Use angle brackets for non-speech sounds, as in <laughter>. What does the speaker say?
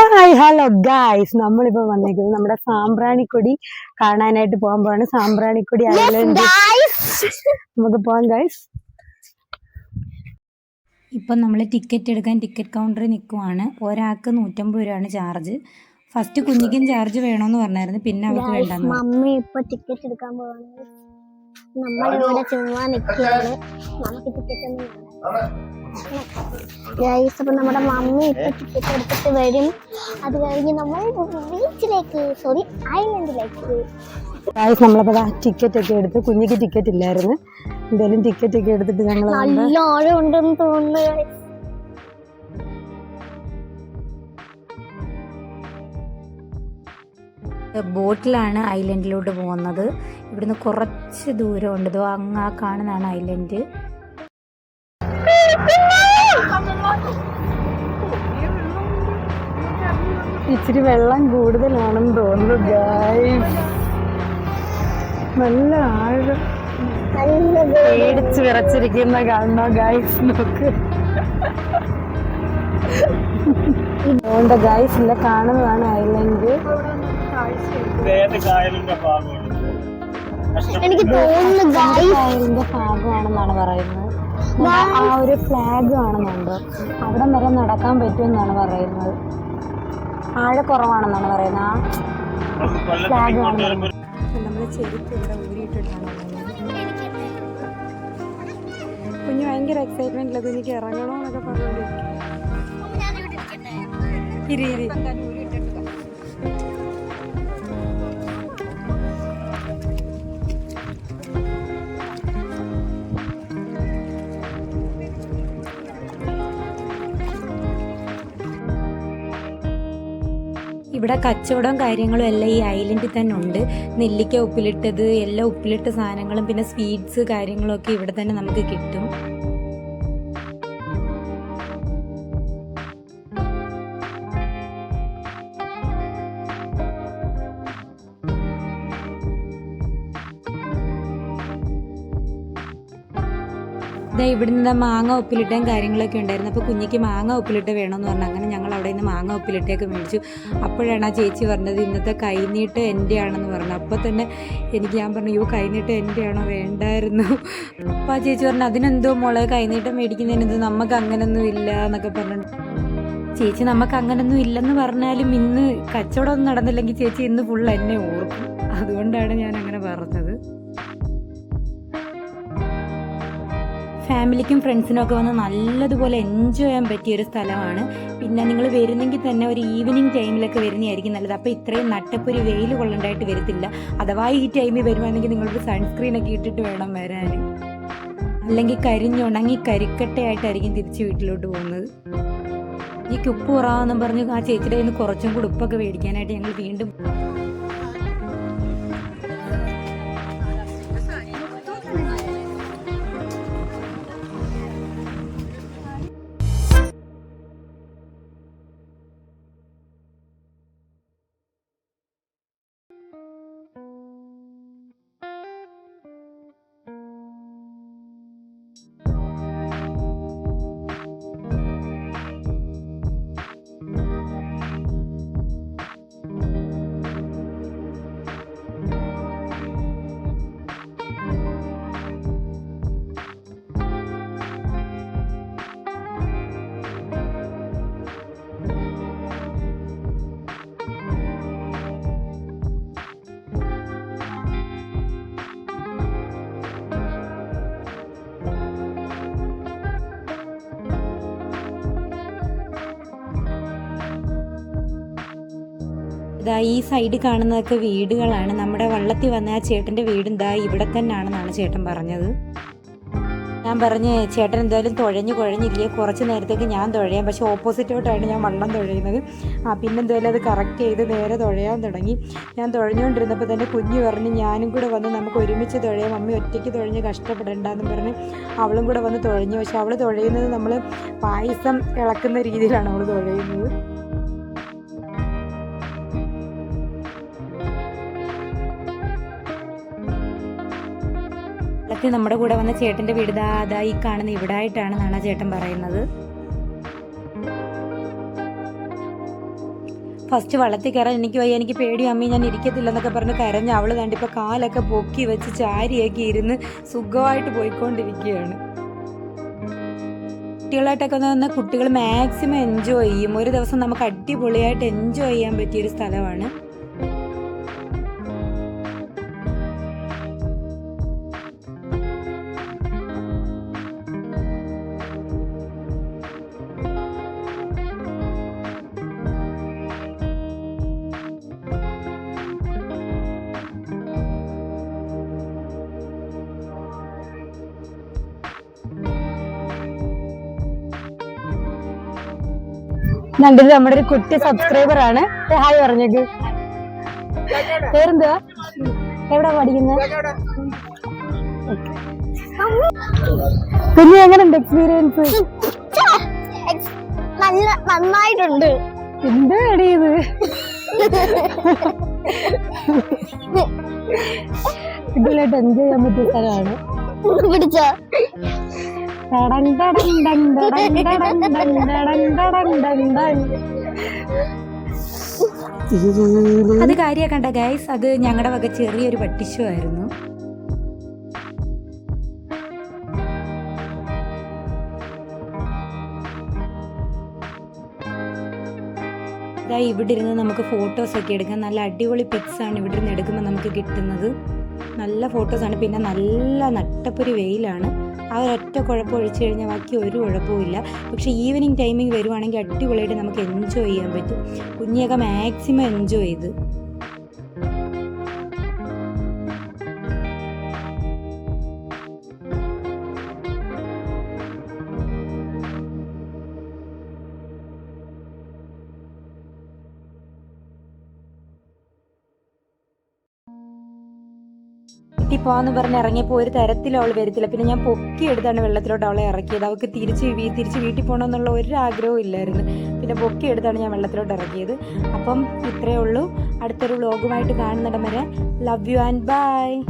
Hi hello guys നമ്മളിപ്പോ വന്നിരിക്കുന്നത് നമ്മുടെ സാമ്പ്രാണിക്കൊടി കാണാനായിട്ട് പോകാൻ പോവാണ് സാമ്പ്രാണിക്കൊടി ഐലൻഡ് നമുക്ക് പോവാം ഗായ്സ് ഇപ്പം നമ്മൾ ടിക്കറ്റ് എടുക്കാൻ ടിക്കറ്റ് കൗണ്ടറിൽ നിൽക്കുവാണ് ഒരാൾക്ക് നൂറ്റമ്പത് രൂപയാണ് ചാർജ് ഫസ്റ്റ് കുഞ്ഞിക്കും ചാർജ് വേണമെന്ന് പറഞ്ഞായിരുന്നു. പിന്നെ അവർക്ക് വേണ്ടെന്ന്. മമ്മി ഇപ്പൊ ടിക്കറ്റ് എടുക്കാൻ പോവാണ്. നമ്മളിവിടെ ചുമ്മാ നിൽക്കുന്നത് നമുക്ക് ടിക്കറ്റ് ഗൈസ് അപ്പൊ നമ്മുടെ മമ്മി ഇപ്പൊ ടിക്കറ്റ് എടുത്തിട്ട് വരും. അത് കഴിഞ്ഞ് നമ്മൾ ബീച്ചിലേക്ക് സോറി ഐലൻഡിലേക്ക് നമ്മളിപ്പോ ടിക്കറ്റ് ഒക്കെ എടുത്ത് കുഞ്ഞിക്ക് ടിക്കറ്റ് ഇല്ലായിരുന്നു. എന്തായാലും ടിക്കറ്റ് ഒക്കെ എടുത്തിട്ട് ഞങ്ങൾ നല്ല ആഴം ഉണ്ടെന്ന് തോന്നുന്നു ബോട്ടിലാണ് ഐലൻഡിലോട്ട് പോകുന്നത്. ഇവിടുന്ന് കുറച്ച് ദൂരമുണ്ട്. ഇതോ അങ്ങ് ആ കാണുന്നതാണ് ഐലൻഡ്. ഇച്ചിരി വെള്ളം കൂടുതലാണെന്ന് തോന്നുന്നു നല്ല ആഴം. പേടിച്ച് വിറച്ചിരിക്കുന്ന കാണണോ ഗായ്സ് നോക്ക്. ഗായ്സ് ഇല്ല കാണുന്നതാണ് ഐലൻഡ്. എനിക്ക് തോന്നുന്നു കായലിന്റെ ഭാഗമാണെന്നാണ് പറയുന്നത്. ആ ഒരു ഫ്ലാഗ് കാണുന്നുണ്ട്. അവിടെ വരെ നടക്കാൻ പറ്റുമെന്നാണ് പറയുന്നത്. ആഴക്കുറവാണെന്നാണ് പറയുന്നത്. ആ ഫ്ലാഗ് കാണുന്നുണ്ട്. നമ്മൾ ചെരുപ്പ് ഇവിടെ ഊരിയിട്ടിട്ടാണ് കുഞ്ഞ് ഭയങ്കര എക്സൈറ്റ്മെന്റ് കുഞ്ഞിക്ക് ഇറങ്ങണോ എന്നൊക്കെ പറഞ്ഞോണ്ടിരിക്കും ഇരി ഇരി. ഇവിടെ കച്ചവടവും കാര്യങ്ങളും എല്ലാം ഈ ഐലൻഡിൽ തന്നെ ഉണ്ട്. നെല്ലിക്ക ഉപ്പിലിട്ടത് എല്ലാ ഉപ്പിലിട്ട സാധനങ്ങളും പിന്നെ സ്വീറ്റ്സ് കാര്യങ്ങളൊക്കെ ഇവിടെ തന്നെ നമുക്ക് കിട്ടും. ദേ ഇവിടുന്ന് മാങ്ങ ഉപ്പിലിട്ടയും കാര്യങ്ങളൊക്കെ ഉണ്ടായിരുന്നു. അപ്പോൾ കുഞ്ഞിക്ക് മാങ്ങ ഉപ്പിലിട്ട് വേണമെന്ന് പറഞ്ഞു. അങ്ങനെ ഞങ്ങൾ അവിടെ നിന്ന് മാങ്ങ ഉപ്പിലിട്ടയൊക്കെ മേടിച്ചു. അപ്പോഴാണ് ആ ചേച്ചി പറഞ്ഞത് ഇന്നത്തെ കൈനീട്ട് എന്റെ ആണെന്ന് പറഞ്ഞു അപ്പോൾ തന്നെ എനിക്ക് ഞാൻ പറഞ്ഞു യോ കൈനീട്ട് എന്റെ ആണോ വേണ്ടായിരുന്നു. അപ്പോൾ ആ ചേച്ചി പറഞ്ഞു അതിനെന്തോ മോളെ കൈനീട്ടം മേടിക്കുന്നതിനെന്തോ നമുക്ക് അങ്ങനൊന്നും ഇല്ല എന്നൊക്കെ പറഞ്ഞു. ചേച്ചി നമുക്ക് അങ്ങനൊന്നും ഇല്ലെന്ന് പറഞ്ഞാലും ഇന്ന് കച്ചവടം ഒന്നും നടന്നില്ലെങ്കിൽ ചേച്ചി ഇന്ന് ഫുൾ എന്നെ ഓർക്കും. അതുകൊണ്ടാണ് ഞാൻ അങ്ങനെ പറഞ്ഞത്. ഫാമിലിക്കും ഫ്രണ്ട്സിനും ഒക്കെ വന്ന് നല്ലതുപോലെ എൻജോയ് ചെയ്യാൻ പറ്റിയ ഒരു സ്ഥലമാണ്. പിന്നെ നിങ്ങൾ വരുന്നെങ്കിൽ തന്നെ ഒരു ഈവനിങ് ടൈമിലൊക്കെ വരുന്നതായിരിക്കും നല്ലത്. അപ്പോൾ ഇത്രയും നട്ടപ്പൊരു വെയിൽ കൊള്ളണ്ടായിട്ട് വരത്തില്ല. അഥവാ ഈ ടൈമിൽ വരുവാണെങ്കിൽ നിങ്ങളൊരു സൺസ്ക്രീൻ ഒക്കെ ഇട്ടിട്ട് വേണം വരാൻ. അല്ലെങ്കിൽ കരിഞ്ഞുണങ്ങി കരിക്കട്ടയായിട്ടായിരിക്കും തിരിച്ച് വീട്ടിലോട്ട് പോകുന്നത്. ഈ ഉപ്പ് കുറവാന്നും പറഞ്ഞ് ആ ചേച്ചിയുടെ കയ്യിൽ നിന്ന് കുറച്ചും കൂടി ഉപ്പൊക്കെ മേടിക്കാനായിട്ട് ഞങ്ങൾ വീണ്ടും ഇതാ ഈ സൈഡ് കാണുന്നതൊക്കെ വീടുകളാണ്. നമ്മുടെ വള്ളത്തിൽ വന്ന ആ ചേട്ടന്റെ വീടും ദാ ഇവിടെ തന്നെയാണെന്നാണ് ചേട്ടൻ പറഞ്ഞത്. ഞാൻ പറഞ്ഞ് ചേട്ടൻ എന്തായാലും തുഴഞ്ഞു കുഴഞ്ഞില്ലേ? കുറച്ച് നേരത്തേക്ക് ഞാൻ തുഴയാം. പക്ഷേ ഓപ്പോസിറ്റോട്ടാണ് ഞാൻ വള്ളം തുഴയുന്നത്. ആ പിന്നെ എന്തായാലും അത് കറക്റ്റ് ചെയ്ത് നേരെ തുഴയാൻ തുടങ്ങി. ഞാൻ തുഴഞ്ഞുകൊണ്ടിരുന്നപ്പോൾ തന്നെ കുഞ്ഞു പറഞ്ഞ് ഞാനും കൂടെ വന്ന് നമുക്ക് ഒരുമിച്ച് തുഴയാം. മമ്മി ഒറ്റയ്ക്ക് തുഴഞ്ഞ് കഷ്ടപ്പെടണ്ടെന്ന് പറഞ്ഞ് അവളും കൂടെ വന്ന് തുഴഞ്ഞു. പക്ഷെ അവൾ തുഴയുന്നത് നമ്മൾ പായസം ഇളക്കുന്ന രീതിയിലാണ് അവൾ തുഴയുന്നത്. വെള്ളത്തിൽ നമ്മുടെ കൂടെ വന്ന ചേട്ടന്റെ വീട് ദാ ഈ കാണുന്ന ഇവിടെ ആയിട്ടാണെന്നാണ് ആ ചേട്ടൻ പറയുന്നത്. ഫസ്റ്റ് വള്ളത്തിൽ കയറാൻ എനിക്ക് വയ്യ എനിക്ക് പേടി അമ്മി ഞാൻ ഇരിക്കത്തില്ലെന്നൊക്കെ പറഞ്ഞ് കരഞ്ഞ് അവൾ കണ്ടിപ്പോൾ കാലൊക്കെ പൊക്കി വെച്ച് ചാരിയൊക്കെ ഇരുന്ന് സുഖമായിട്ട് പോയിക്കൊണ്ടിരിക്കുകയാണ്. കുട്ടികളായിട്ടൊക്കെ വന്ന കുട്ടികൾ മാക്സിമം എൻജോയ് ചെയ്യും. ഒരു ദിവസം നമുക്ക് അടിപൊളിയായിട്ട് എൻജോയ് ചെയ്യാൻ പറ്റിയൊരു സ്ഥലമാണ്. നല്ലത് നമ്മുടെ ഒരു കുട്ടി സബ്സ്ക്രൈബർ ആണ്. ഹായ് പറഞ്ഞേക്ക്. പേരെന്തുവാ? എവിടെ പഠിക്കുന്നത് പിന്നെ എങ്ങനെയുണ്ട് എക്സ്പീരിയൻസ് നല്ല നന്നായിട്ടുണ്ട്. എന്ത് എടി ഇത്? ഇതിലായിട്ട് എൻജോയ് ചെയ്യാൻ പറ്റിയ സ്ഥലമാണ്. പിടിച്ചോ? <laughs> അത് കാര്യാക്കണ്ട ഗൈസ് അത് ഞങ്ങളുടെ വക ചെറിയൊരു പട്ടിഷു ആയിരുന്നു. ഇവിടെ ഇരുന്ന് നമുക്ക് ഫോട്ടോസ് ഒക്കെ എടുക്കാം. നല്ല അടിപൊളി പിക്സ് ആണ് ഇവിടെ ഇരുന്ന് എടുക്കുമ്പോൾ നമുക്ക് കിട്ടുന്നത്. നല്ല ഫോട്ടോസ് ആണ്. പിന്നെ നല്ല നട്ടപ്പൊരു വെയിലാണ്. ആ ഒരൊറ്റ കുഴപ്പം ഒഴിച്ചു കഴിഞ്ഞാൽ ബാക്കി ഒരു കുഴപ്പമില്ല പക്ഷേ ഈവനിങ് ടൈമിങ് വരുവാണെങ്കിൽ അടിപൊളിയായിട്ട് നമുക്ക് എൻജോയ് ചെയ്യാൻ പറ്റും. കുഞ്ഞിയൊക്കെ മാക്സിമം എൻജോയ് ചെയ്ത്. വീട്ടിൽ പോകാന്ന് പറഞ്ഞ് ഇറങ്ങിയപ്പോൾ ഒരു തരത്തിലും അവൾ വരത്തില്ല. പിന്നെ ഞാൻ പൊക്കി എടുത്താണ് വെള്ളത്തിലോട്ട് അവളെ ഇറക്കിയത്. അവൾക്ക് തിരിച്ച് തിരിച്ച് വീട്ടിൽ പോകണമെന്നുള്ള ഒരു ആഗ്രഹവും ഇല്ലായിരുന്നു. പിന്നെ പൊക്കി എടുത്താണ് ഞാൻ വെള്ളത്തിലോട്ട് ഇറക്കിയത്. അപ്പം ഇത്രയേ ഉള്ളൂ. അടുത്തൊരു വ്ളോഗുമായിട്ട് കാണുന്നിടം വരെ. Love you and by